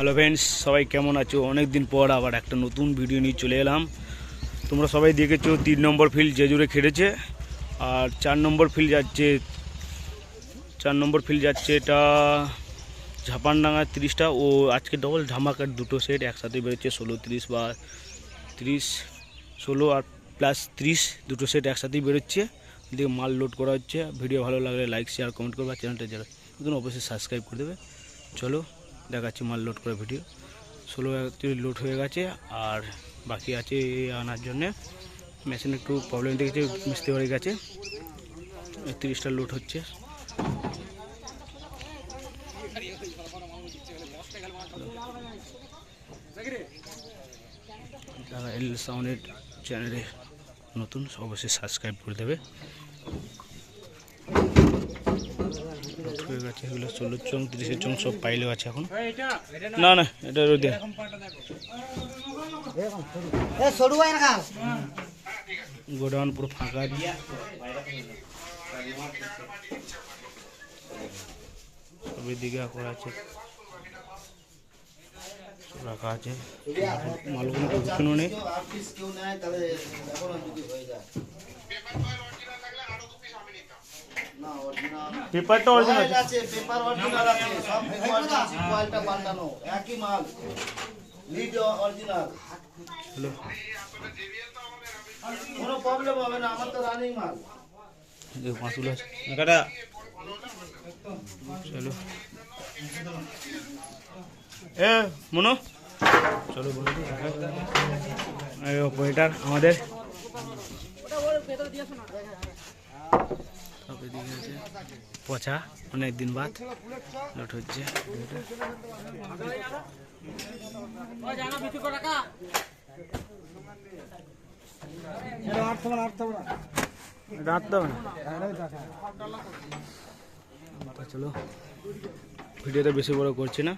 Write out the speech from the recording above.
Hello friends সবাই কেমন আছো? অনেক দিন পর আবার একটা নতুন ভিডিও নিয়ে চলে এলাম। তোমরা সবাই দেখেছ, তিন নম্বর ফিল্ড জুড়ে খেটেছে আর চার নম্বর ফিল্ড যাচ্ছে, চার নম্বর ফিল্ড যাচ্ছে এটা ঝাপানডাঙ্গা তিরিশটা। ও আজকে ডবল ধামাকার দুটো সেট একসাথে বেরোচ্ছে ষোলো তিরিশ বা তিরিশ, ষোলো আর প্লাস তিরিশ দুটো সেট একসাথেই বেরোচ্ছে। দিয়ে মাল লোড করা হচ্ছে। ভিডিও ভালো লাগলে লাইক শেয়ার কমেন্ট করবে। চ্যানেলটা যারা নতুন, অবশ্যই সাবস্ক্রাইব করে দেবে। চলো দেখাচ্ছি মাল লোড করা ভিডিও। ষোলো লোড হয়ে গেছে, আর বাকি আছে আনার জন্যে। মেশিন একটু প্রবলেম দেখেছে, মিস্ত্রি হয়ে গেছে। তিরিশটা লোড হচ্ছে। সাউন্ডের চ্যানেলে নতুন, অবশ্যই সাবস্ক্রাইব করে দেবে। এগুলো ষোলো চং তিরিশের চং সব পাইলেও আছে এখন। না না এটা রোদে। গোডাউন পুরো ফাঁকা। সবের দিকে করা আছে। রাখা আছে। মালগুলো নেই। পেপারটা অরিজিনাল আছে। পেপার অরিজিনাল আছে সব কোয়ালিটি আছে কয়েলটা পাল্টানো একই মাল। লিড অরিজিনাল হ্যালো কোনো প্রবলেম হবে না আমার তো রানিং মাল। দেখো মাছগুলো আছে। চলো। এ মনো। চলো বলো। এই অপারেটার আমাদের। সব এদিকে আছে। পচা অনেক দিন বাদ। হচ্ছে। চলো ভিডিওটা বেশি বড় করছি না।